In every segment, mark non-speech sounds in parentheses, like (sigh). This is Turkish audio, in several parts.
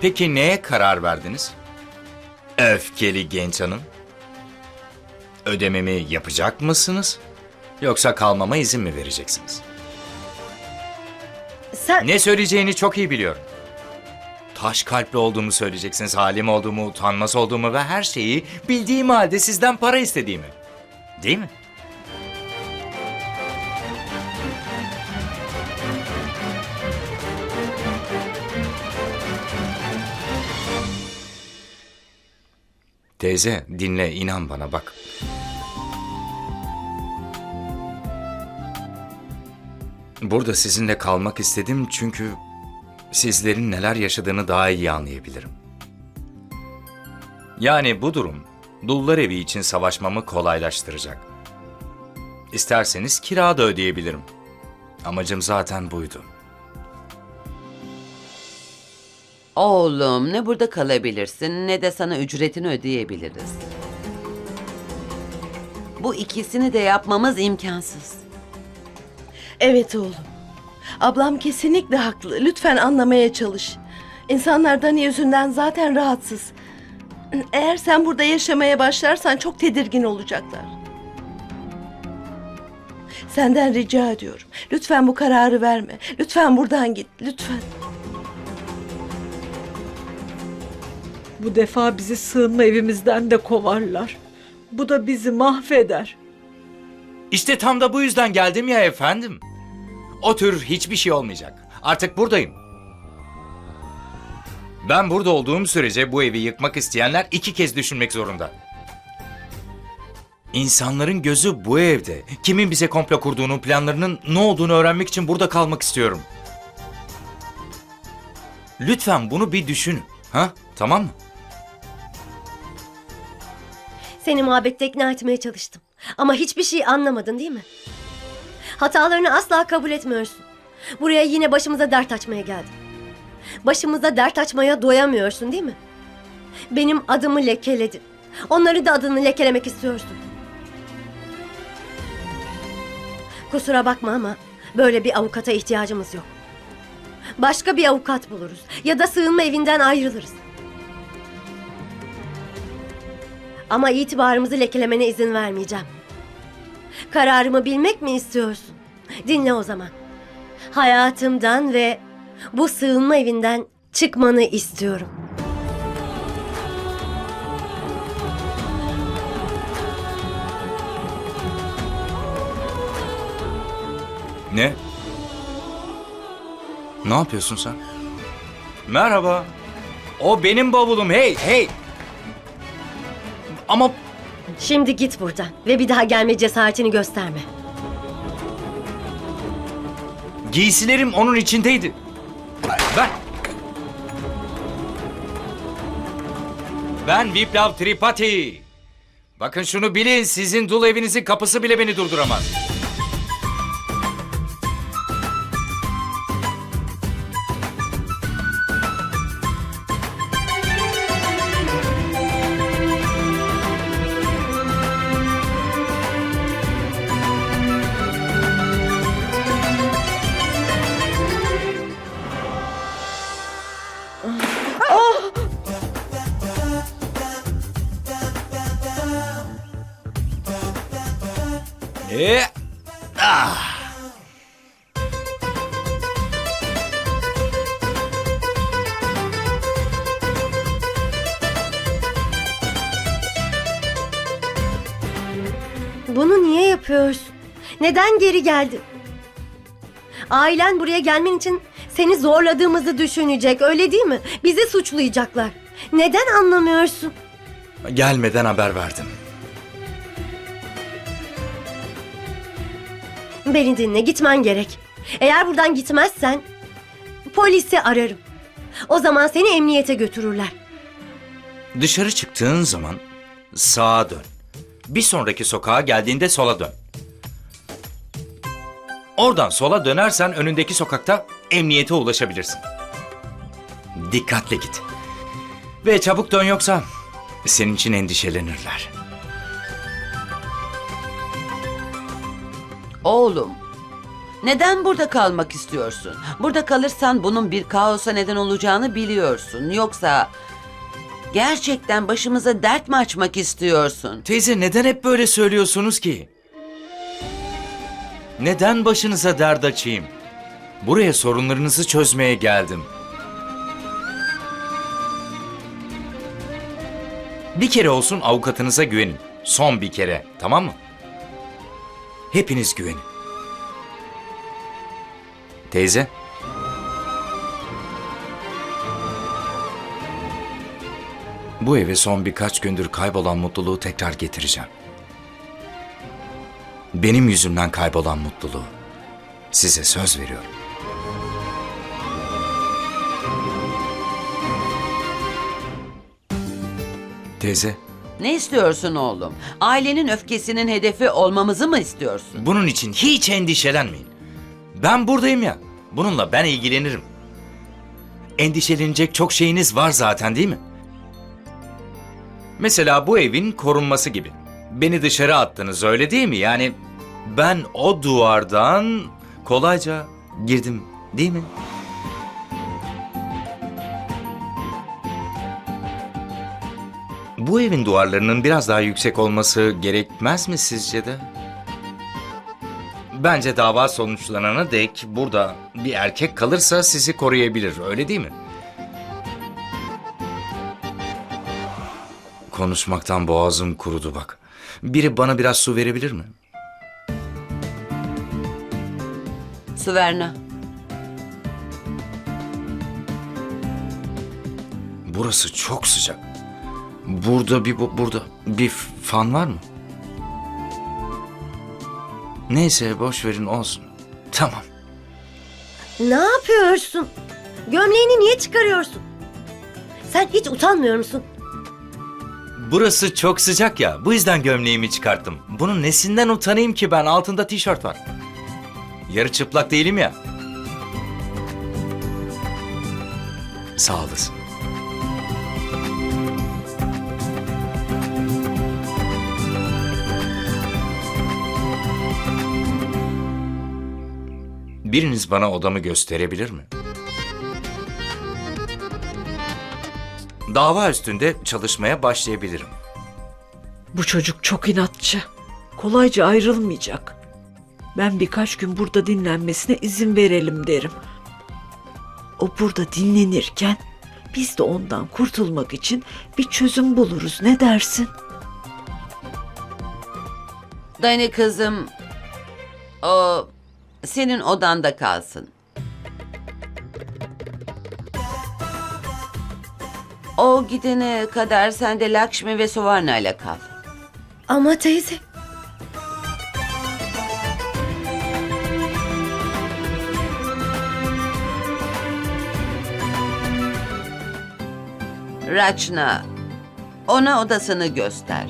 Peki neye karar verdiniz? Öfkeli genç hanım. Ödememi yapacak mısınız? Yoksa kalmama izin mi vereceksiniz? Sen... Ne söyleyeceğini çok iyi biliyorum. Taş kalpli olduğumu söyleyeceksiniz, halim olduğumu, utanmaz olduğumu ve her şeyi bildiğim halde sizden para istediğimi. Değil mi? Teyze dinle inan bana bak. Burada sizinle kalmak istedim çünkü sizlerin neler yaşadığını daha iyi anlayabilirim. Yani bu durum dullar evi için savaşmamı kolaylaştıracak. İsterseniz kira da ödeyebilirim. Amacım zaten buydu. Oğlum ne burada kalabilirsin ne de sana ücretini ödeyebiliriz. Bu ikisini de yapmamız imkansız. Evet oğlum. Ablam kesinlikle haklı. Lütfen anlamaya çalış. İnsanlar Dani yüzünden zaten rahatsız. Eğer sen burada yaşamaya başlarsan çok tedirgin olacaklar. Senden rica ediyorum. Lütfen bu kararı verme. Lütfen buradan git. Lütfen. Bu defa bizi sığınma evimizden de kovarlar. Bu da bizi mahveder. İşte tam da bu yüzden geldim ya efendim. O tür hiçbir şey olmayacak. Artık buradayım. Ben burada olduğum sürece bu evi yıkmak isteyenler iki kez düşünmek zorunda. İnsanların gözü bu evde. Kimin bize komplo kurduğunu, planlarının ne olduğunu öğrenmek için burada kalmak istiyorum. Lütfen bunu bir düşünün. Ha? Tamam mı? Seni muhabbette ikna etmeye çalıştım. Ama hiçbir şey anlamadın değil mi? Hatalarını asla kabul etmiyorsun. Buraya yine başımıza dert açmaya geldin. Başımıza dert açmaya doyamıyorsun değil mi? Benim adımı lekeledin. Onları da adını lekelemek istiyorsun. Kusura bakma ama böyle bir avukata ihtiyacımız yok. Başka bir avukat buluruz ya da sığınma evinden ayrılırız. Ama itibarımızı lekelemene izin vermeyeceğim. Kararımı bilmek mi istiyorsun? Dinle o zaman. Hayatımdan ve bu sığınma evinden çıkmanı istiyorum. Ne? Ne yapıyorsun sen? Merhaba. O benim bavulum. Hey, hey. Ama Şimdi git buradan ve bir daha gelme cesaretini gösterme. giysilerim onun içindeydi. Ben... Ben Viplav Tripati. Bakın şunu bilin, sizin dul evinizin kapısı bile beni durduramaz. Neden geri geldin? Ailen buraya gelmen için seni zorladığımızı düşünecek, öyle değil mi? Bizi suçlayacaklar. Neden anlamıyorsun? Gelmeden haber verdim. Beni dinle, gitmen gerek. Eğer buradan gitmezsen polisi ararım. O zaman seni emniyete götürürler. Dışarı çıktığın zaman sağa dön. Bir sonraki sokağa geldiğinde sola dön. Oradan sola dönersen önündeki sokakta emniyete ulaşabilirsin. Dikkatle git. Ve çabuk dön yoksa senin için endişelenirler. Oğlum Neden burada kalmak istiyorsun? Burada kalırsan bunun bir kaosa neden olacağını biliyorsun. Yoksa gerçekten başımıza dert mi açmak istiyorsun? Teyze neden hep böyle söylüyorsunuz ki? Neden başınıza dert açayım? Buraya sorunlarınızı çözmeye geldim. Bir kere olsun avukatınıza güvenin. Son bir kere, tamam mı? Hepiniz güvenin. Teyze. Bu eve son birkaç gündür kaybolan mutluluğu tekrar getireceğim. Benim yüzümden kaybolan mutluluğu. Size söz veriyorum. Teyze, Ne istiyorsun oğlum? Ailenin öfkesinin hedefi olmamızı mı istiyorsun? bunun için hiç endişelenmeyin. Ben buradayım ya. Bununla ben ilgilenirim. Endişelenecek çok şeyiniz var zaten değil mi? Mesela bu evin korunması gibi. Beni dışarı attınız öyle değil mi? Yani ben o duvardan kolayca girdim değil mi? Bu evin duvarlarının biraz daha yüksek olması gerekmez mi sizce de? Bence dava sonuçlanana dek burada bir erkek kalırsa sizi koruyabilir, öyle değil mi? Konuşmaktan boğazım kurudu bak. Biri bana biraz su verebilir mi? Suverna. Burası çok sıcak. Burada bir bu- burada bir fan var mı? Neyse boş verin olsun. Tamam. Ne yapıyorsun? Gömleğini niye çıkarıyorsun? Sen hiç utanmıyor musun? Burası çok sıcak ya. Bu yüzden gömleğimi çıkarttım. Bunun nesinden utanayım ki ben? Altında tişört var. Yarı çıplak değilim ya. Sağ olasın. Biriniz bana odamı gösterebilir mi? Dava üstünde çalışmaya başlayabilirim. Bu çocuk çok inatçı. Kolayca ayrılmayacak. Ben birkaç gün burada dinlenmesine izin verelim derim. O burada dinlenirken biz de ondan kurtulmak için bir çözüm buluruz. Ne dersin? Dani kızım, o senin odanda kalsın. O gidene kadar sen de Lakshmi ve Suvarna ile kal. Ama teyze. Rachna, ona odasını göster.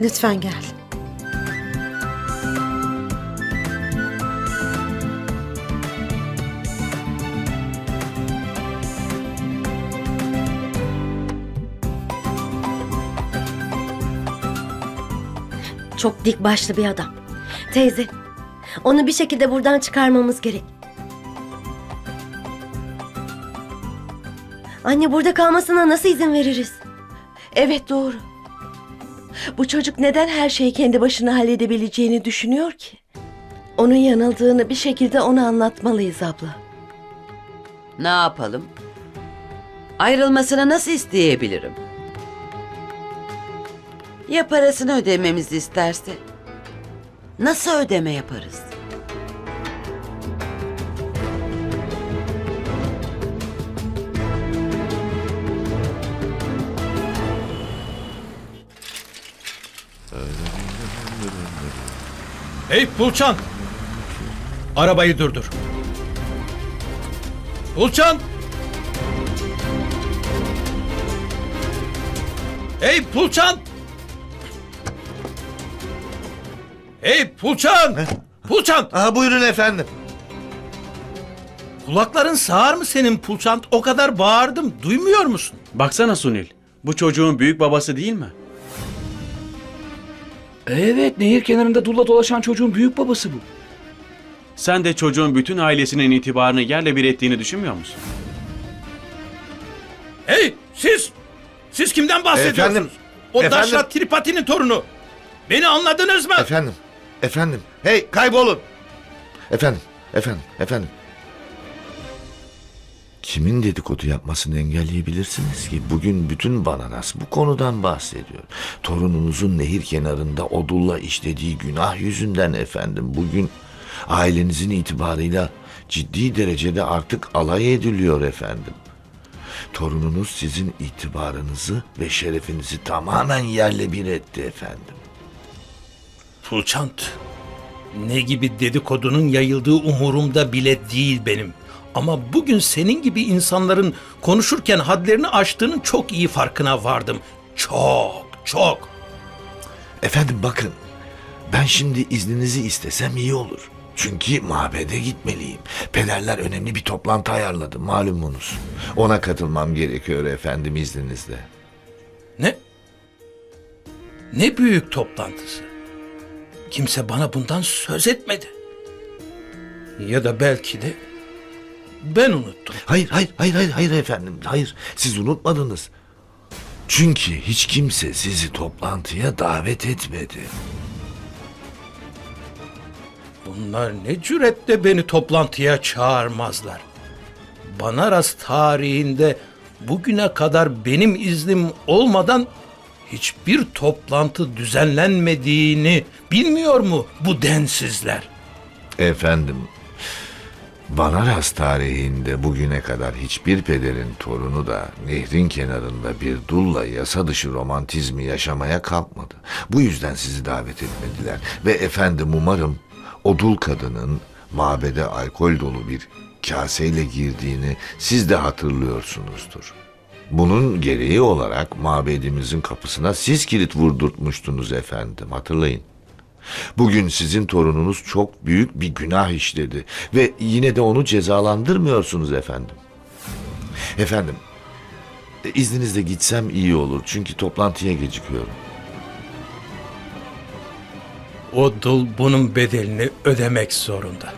Lütfen gel. Çok dik başlı bir adam. Teyze, onu bir şekilde buradan çıkarmamız gerek. Anne burada kalmasına nasıl izin veririz? Evet doğru. Bu çocuk neden her şeyi kendi başına halledebileceğini düşünüyor ki? Onun yanıldığını bir şekilde ona anlatmalıyız abla. Ne yapalım? Ayrılmasını nasıl isteyebilirim? Ya parasını ödememizi isterse? Nasıl ödeme yaparız? Hey Pulçan! Arabayı durdur. Pulçan! Hey Pulçan! Hey Pulçan! Pulçan! Aha buyurun efendim. Kulakların sağır mı senin Pulçan? O kadar bağırdım. Duymuyor musun? Baksana Sunil. Bu çocuğun büyük babası değil mi? Evet, nehir kenarında dulla dolaşan çocuğun büyük babası bu. Sen de çocuğun bütün ailesinin itibarını yerle bir ettiğini düşünmüyor musun? Hey siz! Siz kimden bahsediyorsunuz? Efendim, O efendim. Daşrat Tripati'nin torunu. Beni anladınız mı? Efendim, efendim. Hey kaybolun. Efendim, efendim, efendim. Kimin dedikodu yapmasını engelleyebilirsiniz ki? Bugün bütün Banaras bu konudan bahsediyor. Torununuzun nehir kenarında odulla işlediği günah yüzünden efendim. Bugün ailenizin itibarıyla ciddi derecede artık alay ediliyor efendim. Torununuz sizin itibarınızı ve şerefinizi tamamen yerle bir etti efendim. Pulçant. Ne gibi dedikodunun yayıldığı umurumda bile değil benim. Ama bugün senin gibi insanların konuşurken hadlerini aştığının çok iyi farkına vardım. Çok, çok. Efendim bakın, ben şimdi izninizi istesem iyi olur. Çünkü mabede gitmeliyim. Pederler önemli bir toplantı ayarladı malumunuz. Ona katılmam gerekiyor efendim izninizle. Ne? Ne büyük toplantısı. Kimse bana bundan söz etmedi. Ya da belki de ben unuttum. Hayır, hayır, hayır, hayır, hayır efendim. Hayır, siz unutmadınız. Çünkü hiç kimse sizi toplantıya davet etmedi. Bunlar ne cüretle beni toplantıya çağırmazlar. Banaras tarihinde bugüne kadar benim iznim olmadan hiçbir toplantı düzenlenmediğini bilmiyor mu bu densizler? Efendim, Banaras tarihinde bugüne kadar hiçbir pederin torunu da nehrin kenarında bir dulla yasa dışı romantizmi yaşamaya kalkmadı. Bu yüzden sizi davet etmediler. Ve efendim umarım o dul kadının mabede alkol dolu bir kaseyle girdiğini siz de hatırlıyorsunuzdur. Bunun gereği olarak mabedimizin kapısına siz kilit vurdurtmuştunuz efendim hatırlayın. Bugün sizin torununuz çok büyük bir günah işledi ve yine de onu cezalandırmıyorsunuz efendim. Efendim, e, izninizle gitsem iyi olur çünkü toplantıya gecikiyorum. O dul bunun bedelini ödemek zorunda.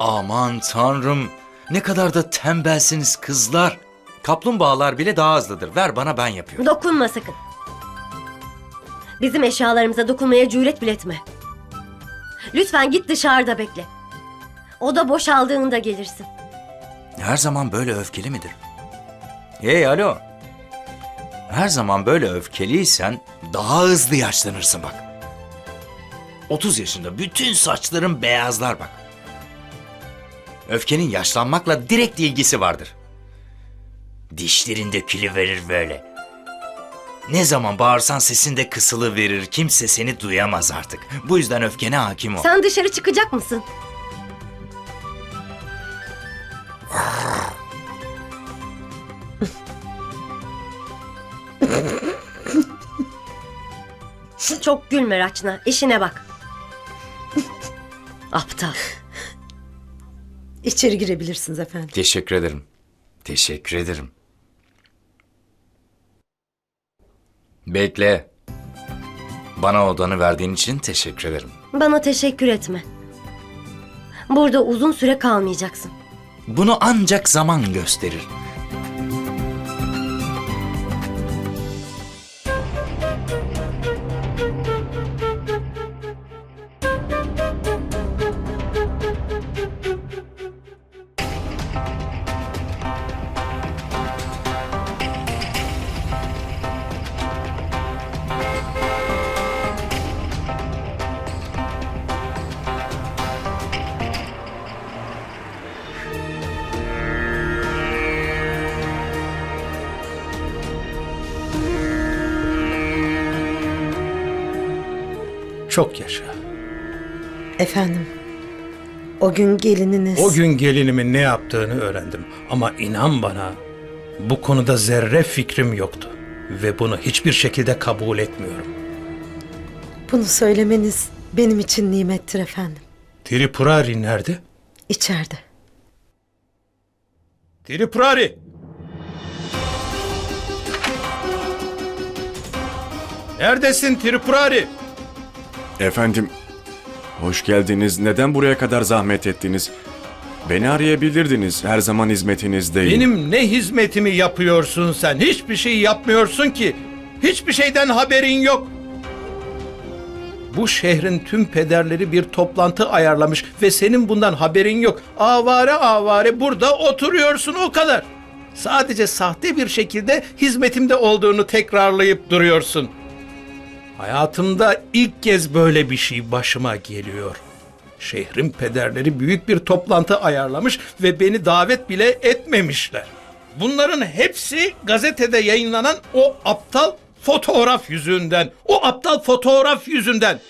Aman tanrım. Ne kadar da tembelsiniz kızlar. Kaplumbağalar bile daha hızlıdır. Ver bana ben yapıyorum. Dokunma sakın. Bizim eşyalarımıza dokunmaya cüret bile etme. Lütfen git dışarıda bekle. Oda boşaldığında gelirsin. Her zaman böyle öfkeli midir? Hey alo. Her zaman böyle öfkeliysen daha hızlı yaşlanırsın bak. 30 yaşında bütün saçların beyazlar bak. Öfkenin yaşlanmakla direkt ilgisi vardır. Dişlerin dökülü verir böyle. Ne zaman bağırsan sesin de kısılı verir. Kimse seni duyamaz artık. Bu yüzden öfkene hakim ol. Sen dışarı çıkacak mısın? Çok gülme Raçna. İşine bak. Aptal. İçeri girebilirsiniz efendim. Teşekkür ederim. Teşekkür ederim. Bekle. Bana odanı verdiğin için teşekkür ederim. Bana teşekkür etme. Burada uzun süre kalmayacaksın. Bunu ancak zaman gösterir. Çok yaşa. Efendim, o gün gelininiz... O gün gelinimin ne yaptığını öğrendim. Ama inan bana bu konuda zerre fikrim yoktu. Ve bunu hiçbir şekilde kabul etmiyorum. Bunu söylemeniz benim için nimettir efendim. Tripurari nerede? İçeride. Tripurari! Neredesin Tripurari? Tripurari! Efendim, hoş geldiniz. Neden buraya kadar zahmet ettiniz? Beni arayabilirdiniz. Her zaman hizmetinizdeyim. Benim ne hizmetimi yapıyorsun sen? Hiçbir şey yapmıyorsun ki. Hiçbir şeyden haberin yok. Bu şehrin tüm pederleri bir toplantı ayarlamış ve senin bundan haberin yok. Avare avare burada oturuyorsun o kadar. Sadece sahte bir şekilde hizmetimde olduğunu tekrarlayıp duruyorsun. Hayatımda ilk kez böyle bir şey başıma geliyor. Şehrin pederleri büyük bir toplantı ayarlamış ve beni davet bile etmemişler. Bunların hepsi gazetede yayınlanan o aptal fotoğraf yüzünden. O aptal fotoğraf yüzünden.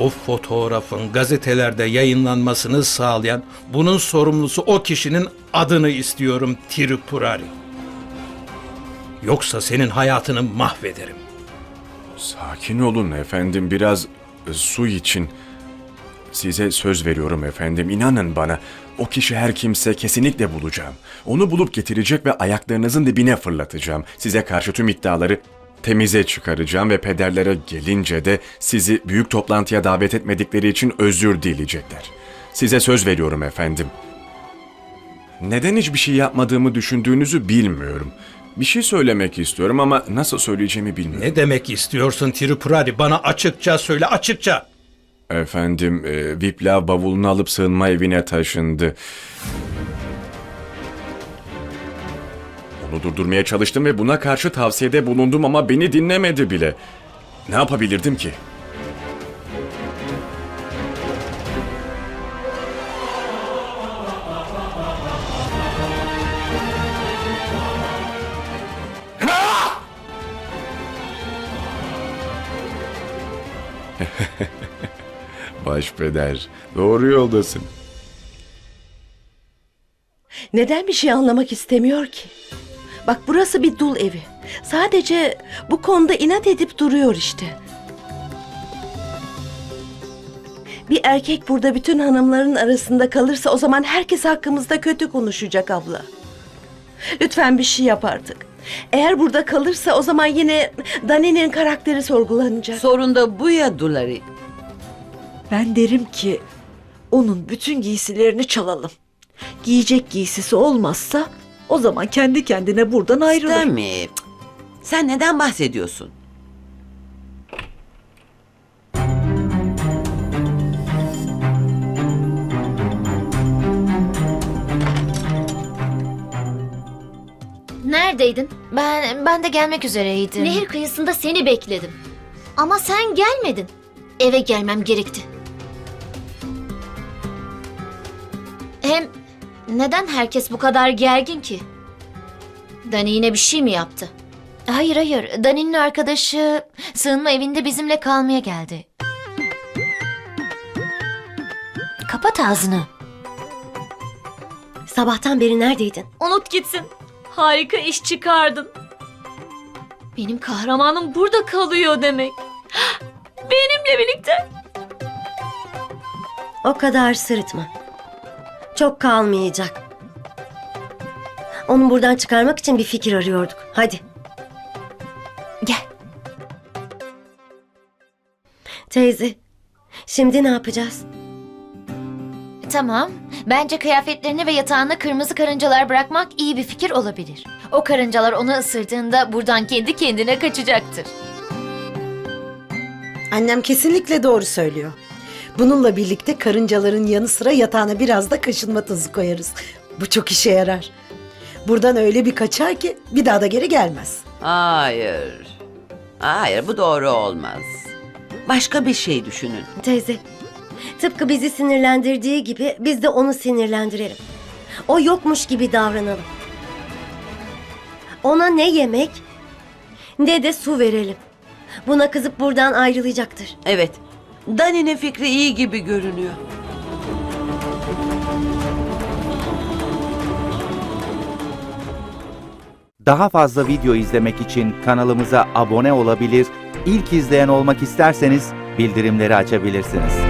O fotoğrafın gazetelerde yayınlanmasını sağlayan, bunun sorumlusu o kişinin adını istiyorum Tripurari. Yoksa senin hayatını mahvederim. Sakin olun efendim. Biraz e, su için. Size söz veriyorum efendim. İnanın bana. O kişi her kimse kesinlikle bulacağım. Onu bulup getirecek ve ayaklarınızın dibine fırlatacağım. Size karşı tüm iddiaları temize çıkaracağım ve pederlere gelince de sizi büyük toplantıya davet etmedikleri için özür dileyecekler. Size söz veriyorum efendim. Neden hiçbir şey yapmadığımı düşündüğünüzü bilmiyorum. Bir şey söylemek istiyorum ama nasıl söyleyeceğimi bilmiyorum. Ne demek istiyorsun Tripurari? Bana açıkça söyle, açıkça. Efendim, e, Vipla bavulunu alıp sığınma evine taşındı. Onu durdurmaya çalıştım ve buna karşı tavsiyede bulundum ama beni dinlemedi bile. Ne yapabilirdim ki? Başpeder, doğru yoldasın. Neden bir şey anlamak istemiyor ki? Bak burası bir dul evi. Sadece bu konuda inat edip duruyor işte. Bir erkek burada bütün hanımların arasında kalırsa o zaman herkes hakkımızda kötü konuşacak abla. Lütfen bir şey yap artık. Eğer burada kalırsa o zaman yine Dani'nin karakteri sorgulanacak. Sorun da bu ya Dulari. Ben derim ki onun bütün giysilerini çalalım. Giyecek giysisi olmazsa o zaman kendi kendine buradan ayrılır. Değil mi? Cık. Sen neden bahsediyorsun? Neredeydin? Ben ben de gelmek üzereydim. Nehir kıyısında seni bekledim. Ama sen gelmedin. Eve gelmem gerekti. Hem neden herkes bu kadar gergin ki? Dani yine bir şey mi yaptı? Hayır hayır. Dani'nin arkadaşı sığınma evinde bizimle kalmaya geldi. Kapat ağzını. Sabahtan beri neredeydin? Unut gitsin. Harika iş çıkardın. Benim kahramanım burada kalıyor demek. (gasps) Benimle birlikte. O kadar sırıtma. Çok kalmayacak. Onu buradan çıkarmak için bir fikir arıyorduk. Hadi. Gel. Teyze, şimdi ne yapacağız? Tamam. Bence kıyafetlerini ve yatağına kırmızı karıncalar bırakmak iyi bir fikir olabilir. O karıncalar onu ısırdığında buradan kendi kendine kaçacaktır. Annem kesinlikle doğru söylüyor. Bununla birlikte karıncaların yanı sıra yatağına biraz da kaşınma tozu koyarız. Bu çok işe yarar. Buradan öyle bir kaçar ki bir daha da geri gelmez. Hayır. Hayır bu doğru olmaz. Başka bir şey düşünün. Teyze, tıpkı bizi sinirlendirdiği gibi biz de onu sinirlendirelim. O yokmuş gibi davranalım. Ona ne yemek ne de su verelim. Buna kızıp buradan ayrılacaktır. Evet. Dani'nin fikri iyi gibi görünüyor. Daha fazla video izlemek için kanalımıza abone olabilir, ilk izleyen olmak isterseniz bildirimleri açabilirsiniz.